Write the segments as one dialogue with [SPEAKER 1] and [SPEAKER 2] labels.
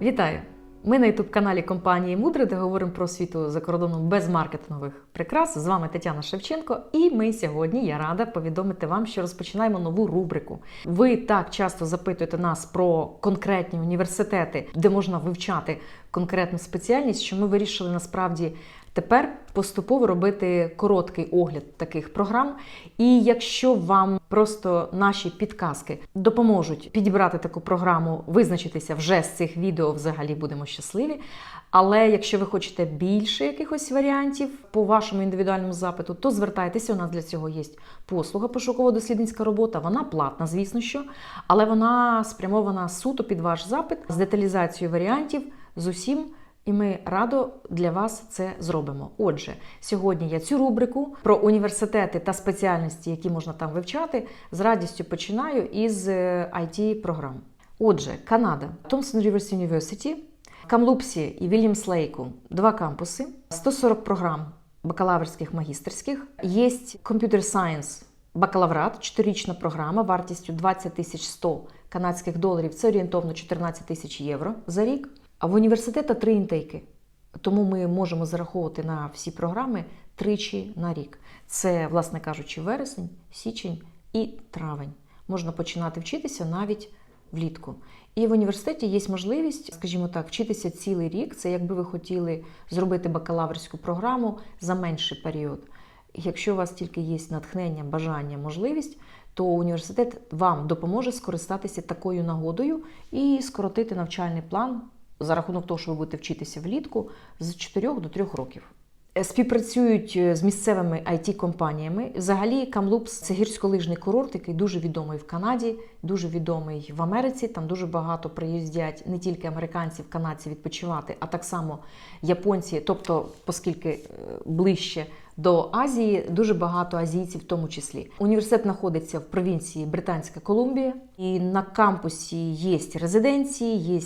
[SPEAKER 1] Вітаю! Ми на ютуб-каналі компанії Мудре, де говоримо про світу за кордоном без маркетингових прикрас. З вами Тетяна Шевченко, і ми сьогодні я рада повідомити вам, що розпочинаємо нову рубрику. Ви так часто запитуєте нас про конкретні університети, де можна вивчати конкретну спеціальність, що ми вирішили насправді тепер поступово робити короткий огляд таких програм. І якщо вам просто наші підказки допоможуть підібрати таку програму, визначитися вже з цих відео, взагалі будемо щасливі. Але якщо ви хочете більше якихось варіантів по вашому індивідуальному запиту, то звертайтеся. У нас для цього є послуга пошуково-дослідницька робота. Вона платна, звісно що, але вона спрямована суто під ваш запит з деталізацією варіантів з усім. І ми радо для вас це зробимо. Отже, сьогодні я цю рубрику про університети та спеціальності, які можна там вивчати, з радістю починаю із it програм. Отже, Канада, Thompson Rivers University, Камлупсі і Вільямс Лейку два кампуси, 140 програм бакалаврських магістерських. Є Computer Science бакалаврат, 4-річна програма вартістю 20 тисяч 100 канадських доларів. Це орієнтовно 14 тисяч євро за рік. А в університету три інтейки. Тому ми можемо зараховувати на всі програми тричі на рік. Це, власне кажучи, вересень, січень і травень. Можна починати вчитися навіть влітку. І в університеті є можливість, скажімо так, вчитися цілий рік. Це якби ви хотіли зробити бакалаврську програму за менший період. Якщо у вас тільки є натхнення, бажання, можливість, то університет вам допоможе скористатися такою нагодою і скоротити навчальний план за рахунок того, що ви будете вчитися влітку з 4 до 3 років. Співпрацюють з місцевими it компаніями Взагалі, Камлупс це гірськолижний курорт, який дуже відомий в Канаді, дуже відомий в Америці. Там дуже багато приїздять не тільки американців, канадці відпочивати, а так само японці, тобто, оскільки ближче до Азії, дуже багато азійців, в тому числі. Університет знаходиться в провінції Британська Колумбія, і на кампусі є резиденції, є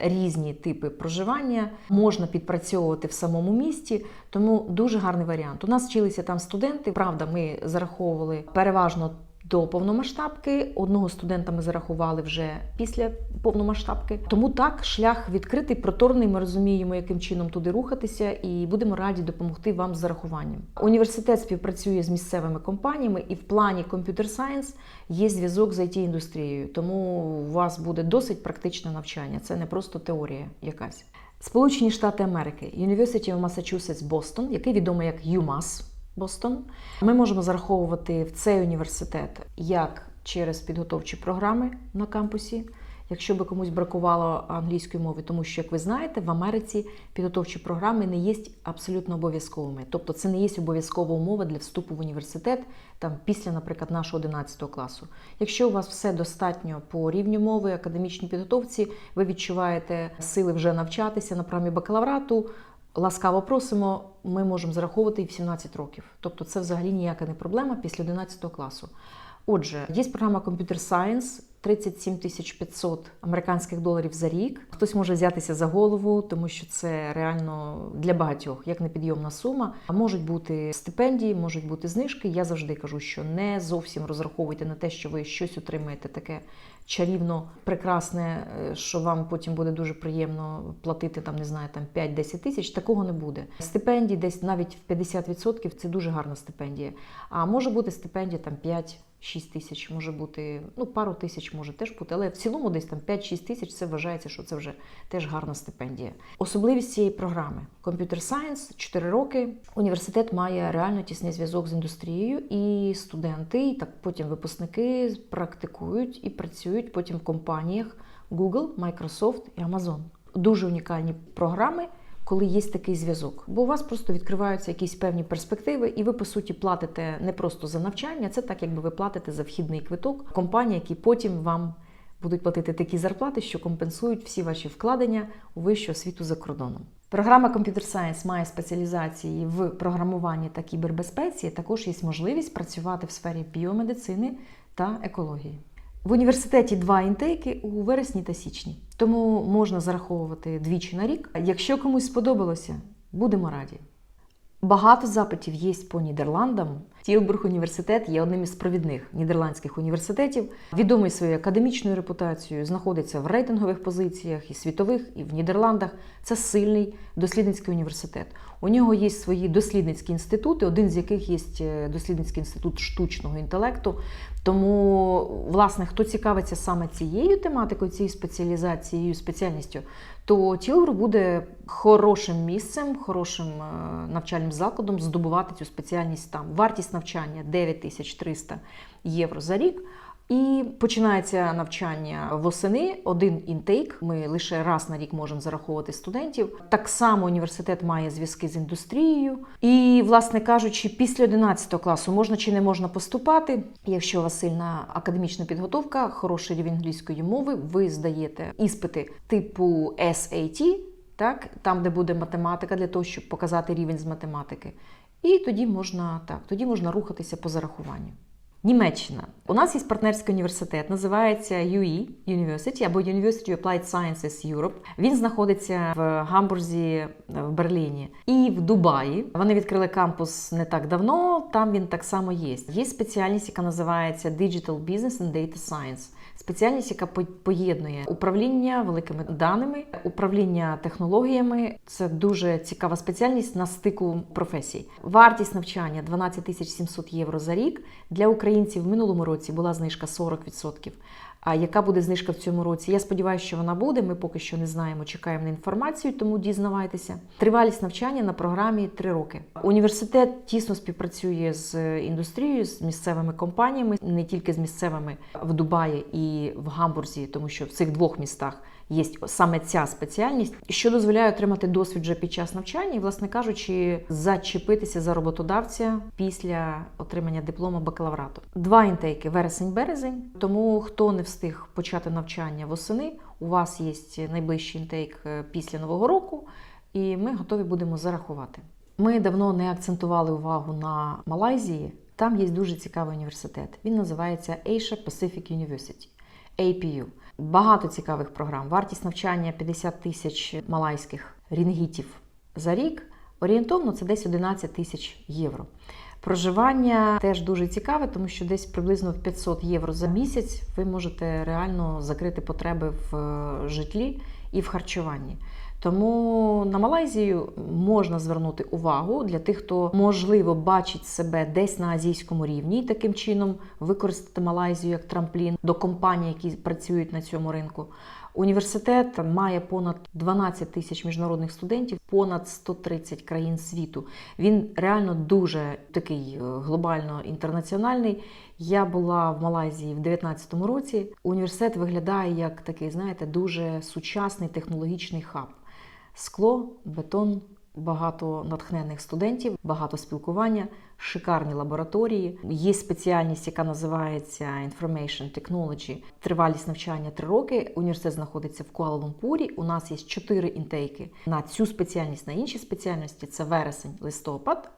[SPEAKER 1] різні типи проживання. Можна підпрацьовувати в самому місті, тому дуже гарний варіант. У нас вчилися там студенти. Правда, ми зараховували переважно. До повномасштабки одного студента ми зарахували вже після повномасштабки. Тому так шлях відкритий, проторний. Ми розуміємо, яким чином туди рухатися, і будемо раді допомогти вам з зарахуванням. Університет співпрацює з місцевими компаніями, і в плані Computer Science є зв'язок з it індустрією. Тому у вас буде досить практичне навчання. Це не просто теорія якась. Сполучені Штати Америки, University of Massachusetts Boston, який відомий як UMass. Бостон. Ми можемо зараховувати в цей університет як через підготовчі програми на кампусі, якщо би комусь бракувало англійської мови, тому що, як ви знаєте, в Америці підготовчі програми не є абсолютно обов'язковими. Тобто це не є обов'язкова умова для вступу в університет там після, наприклад, нашого 11 класу. Якщо у вас все достатньо по рівню мови, академічній підготовці, ви відчуваєте сили вже навчатися на програмі бакалаврату. Ласкаво просимо, ми можемо зараховувати і в 17 років. Тобто це взагалі ніяка не проблема після 11 класу. Отже, є програма Computer Science 37 500 американських доларів за рік. Хтось може взятися за голову, тому що це реально для багатьох як непідйомна сума. А можуть бути стипендії, можуть бути знижки. Я завжди кажу, що не зовсім розраховуйте на те, що ви щось отримаєте таке чарівно прекрасне, що вам потім буде дуже приємно платити там, не знаю, там 5-10 тисяч. Такого не буде. Стипендії десь навіть в 50% це дуже гарна стипендія. А може бути стипендія там 5 6 тисяч може бути, ну пару тисяч може теж бути, але в цілому десь там 5-6 тисяч це вважається, що це вже теж гарна стипендія. Особливість цієї програми Computer Science 4 роки. Університет має реально тісний зв'язок з індустрією, і студенти, і так потім випускники практикують і працюють потім в компаніях Google, Microsoft і Amazon. Дуже унікальні програми коли є такий зв'язок. Бо у вас просто відкриваються якісь певні перспективи, і ви, по суті, платите не просто за навчання, це так, якби ви платите за вхідний квиток компанії, які потім вам будуть платити такі зарплати, що компенсують всі ваші вкладення у вищу освіту за кордоном. Програма Computer Science має спеціалізації в програмуванні та кібербезпеці. Також є можливість працювати в сфері біомедицини та екології. В університеті два інтейки у вересні та січні, тому можна зараховувати двічі на рік. Якщо комусь сподобалося, будемо раді. Багато запитів є по Нідерландам. Тілбург університет є одним із провідних нідерландських університетів, відомий своєю академічною репутацією, знаходиться в рейтингових позиціях і світових, і в Нідерландах. Це сильний дослідницький університет. У нього є свої дослідницькі інститути, один з яких є е, дослідницький інститут штучного інтелекту. Тому, власне, хто цікавиться саме цією тематикою, цією спеціалізацією, спеціальністю, то Тілбург буде хорошим місцем, хорошим е, навчальним закладом здобувати цю спеціальність там. Вартість навчання 9300 євро за рік. І починається навчання восени, один інтейк. Ми лише раз на рік можемо зараховувати студентів. Так само університет має зв'язки з індустрією. І, власне кажучи, після 11 класу можна чи не можна поступати. Якщо у вас сильна академічна підготовка, хороший рівень англійської мови, ви здаєте іспити типу SAT, так, там, де буде математика, для того, щоб показати рівень з математики. І тоді можна так, тоді можна рухатися по зарахуванню. Німеччина. У нас є партнерський університет, називається UE University або University Applied Sciences Europe. Він знаходиться в Гамбурзі, в Берліні і в Дубаї. Вони відкрили кампус не так давно. Там він так само є. Є спеціальність, яка називається Digital Business and Data Science. Спеціальність, яка поєднує управління великими даними, управління технологіями. Це дуже цікава спеціальність на стику професій. Вартість навчання 12 тисяч 700 євро за рік. Для українців в минулому році була знижка 40%. А яка буде знижка в цьому році? Я сподіваюся, що вона буде. Ми поки що не знаємо, чекаємо на інформацію, тому дізнавайтеся. Тривалість навчання на програмі 3 роки. Університет тісно співпрацює з індустрією, з місцевими компаніями, не тільки з місцевими в Дубаї і в Гамбурзі, тому що в цих двох містах є саме ця спеціальність, що дозволяє отримати досвід вже під час навчання, і, власне кажучи, зачепитися за роботодавця після отримання диплому бакалаврату. Два інтейки вересень-березень. Тому хто не встиг почати навчання восени, у вас є найближчий інтейк е, після нового року, і ми готові будемо зарахувати. Ми давно не акцентували увагу на Малайзії. Там є дуже цікавий університет. Він називається Asia Pacific University, APU. Багато цікавих програм. Вартість навчання 50 тисяч малайських рінгітів за рік. Орієнтовно це десь 11 тисяч євро. Проживання теж дуже цікаве, тому що десь приблизно в 500 євро за місяць ви можете реально закрити потреби в е, житлі і в харчуванні. Тому на Малайзію можна звернути увагу для тих, хто можливо бачить себе десь на азійському рівні, і таким чином використати Малайзію як трамплін до компаній, які працюють на цьому ринку. Університет має понад 12 тисяч міжнародних студентів, понад 130 країн світу. Він реально дуже такий е, глобально інтернаціональний. Я була в Малайзії в 2019 році. Університет виглядає як такий, знаєте, дуже сучасний технологічний хаб. Скло, бетон, багато натхнених студентів, багато спілкування, шикарні лабораторії. Є спеціальність, яка називається Information Technology. Тривалість навчання 3 роки. Університет знаходиться в Куала-Лумпурі. У нас є 4 інтейки на цю спеціальність, на інші спеціальності це вересень, листопад,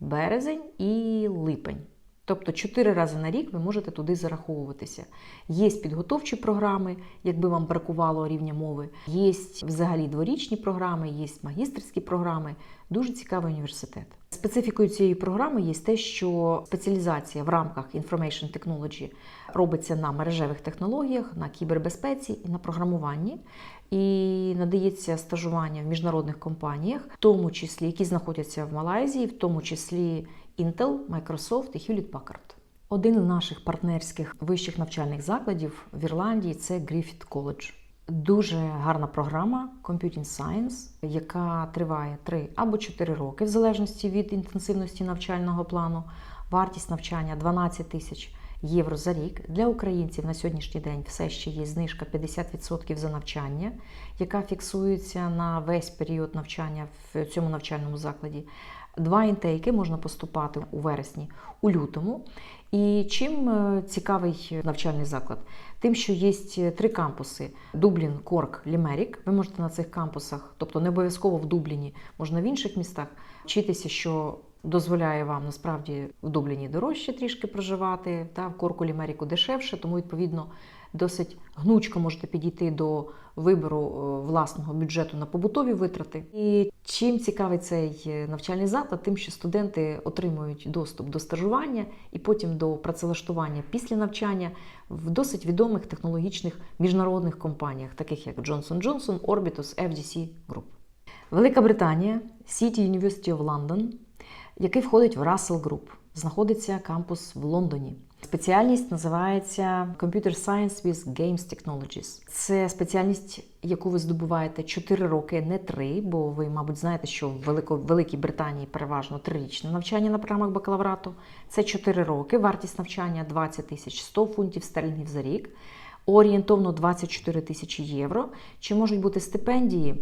[SPEAKER 1] березень і липень. Тобто чотири рази на рік ви можете туди зараховуватися. Є підготовчі програми, якби вам бракувало рівня мови, є взагалі дворічні програми, є магістерські програми. Дуже цікавий університет. Специфікою цієї програми є те, що спеціалізація в рамках Information Technology робиться на мережевих технологіях, на кібербезпеці і на програмуванні. І надається стажування в міжнародних компаніях, в тому числі які знаходяться в Малайзії, в тому числі Intel, Microsoft і Hewlett Packard. Один з наших партнерських вищих навчальних закладів в Ірландії це Griffith College. Дуже гарна програма Computing Science, яка триває 3 або 4 роки, в залежності від інтенсивності навчального плану. Вартість навчання 12 тисяч євро за рік. Для українців на сьогоднішній день все ще є знижка 50% за навчання, яка фіксується на весь період навчання в цьому навчальному закладі. Два інтейки можна поступати у вересні, у лютому. І чим е, цікавий навчальний заклад? Тим, що є три кампуси: Дублін, Корк, Лімерік. Ви можете на цих кампусах, тобто не обов'язково в Дубліні, можна в інших містах, вчитися, що дозволяє вам насправді в Дубліні дорожче трішки проживати, та в Коркулі Меріку дешевше, тому відповідно досить гнучко можете підійти до вибору е, власного бюджету на побутові витрати. І чим цікавий цей е, навчальний заклад, тим, що студенти отримують доступ до стажування і потім до працевлаштування після навчання в досить відомих технологічних міжнародних компаніях, таких як Johnson Johnson, Orbitus, FDC Group. Велика Британія, City University of London, який входить в Russell Group. Знаходиться кампус в Лондоні. Спеціальність називається Computer Science with Games Technologies. Це спеціальність, яку ви здобуваєте 4 роки, не 3, бо ви, мабуть, знаєте, що в Великій Британії переважно трирічне навчання на програмах бакалаврату. Це 4 роки, вартість навчання 20 тисяч 100 фунтів стерлінгів за рік, орієнтовно 24 тисячі євро. Чи можуть бути стипендії?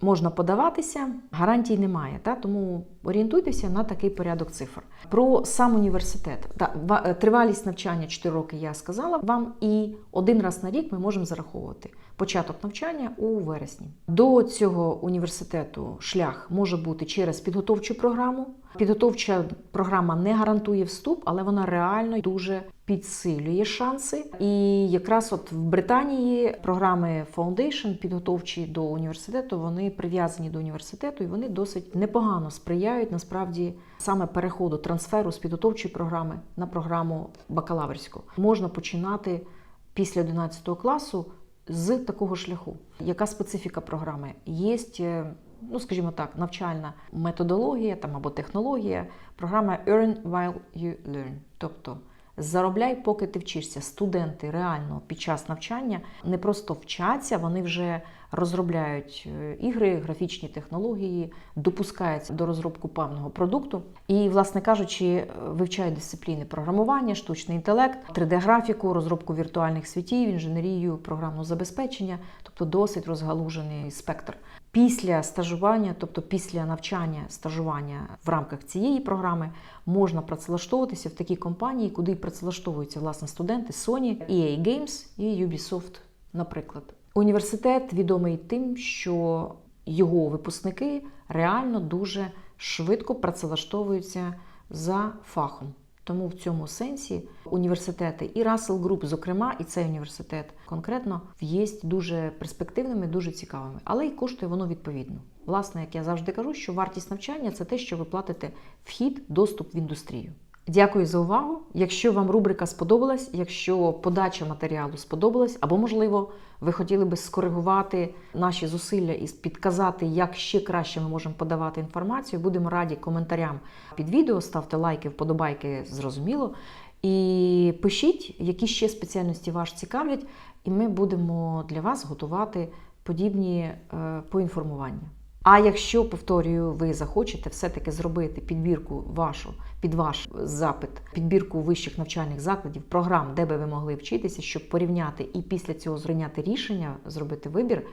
[SPEAKER 1] Можна подаватися, гарантій немає, та тому орієнтуйтеся на такий порядок цифр. Про сам університет. Та, е, тривалість навчання 4 роки я сказала вам, і один раз на рік ми можемо зараховувати початок навчання у вересні. До цього університету шлях може бути через підготовчу програму. Підготовча програма не гарантує вступ, але вона реально дуже підсилює шанси. І якраз от в Британії програми Foundation, підготовчі до університету, вони прив'язані до університету і вони досить непогано сприяють насправді саме переходу трансферу з підготовчої програми на програму бакалаврську. Можна починати після 11 класу з такого шляху. Яка специфіка програми? Є, е, ну скажімо так, навчальна методологія там або технологія. Програма Earn while you learn, тобто заробляй, поки ти вчишся. Студенти реально під час навчання не просто вчаться, вони вже розробляють е, ігри, графічні технології, допускаються до розробку певного продукту. І, власне кажучи, вивчають дисципліни програмування, штучний інтелект, 3D-графіку, розробку віртуальних світів, інженерію, програмного забезпечення, тобто досить розгалужений спектр. Після стажування, тобто після навчання стажування в рамках цієї програми, можна працевлаштовуватися в такі компанії, куди працевлаштовуються власне студенти Sony, EA Games і Ubisoft, наприклад. Університет відомий тим, що його випускники реально дуже швидко працевлаштовуються за фахом. Тому в цьому сенсі університети і Russell Group, зокрема, і цей університет конкретно є дуже перспективними, дуже цікавими, але й коштує воно відповідно. Власне, як я завжди кажу, що вартість навчання це те, що ви платите вхід, доступ в індустрію. Дякую за увагу. Якщо вам рубрика сподобалась, якщо подача матеріалу сподобалась, або, можливо, ви хотіли би скоригувати наші зусилля і підказати, як ще краще ми можемо подавати інформацію, будемо раді коментарям під відео, ставте лайки, вподобайки, зрозуміло. І пишіть, які ще спеціальності вас цікавлять, і ми будемо для вас готувати подібні е, поінформування. А якщо, повторюю, ви захочете все-таки зробити підбірку вашу під ваш запит, підбірку вищих навчальних закладів, програм, де би ви могли вчитися, щоб порівняти і після цього зрийняти рішення, зробити вибір,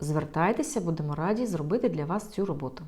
[SPEAKER 1] звертайтеся, будемо раді зробити для вас цю роботу.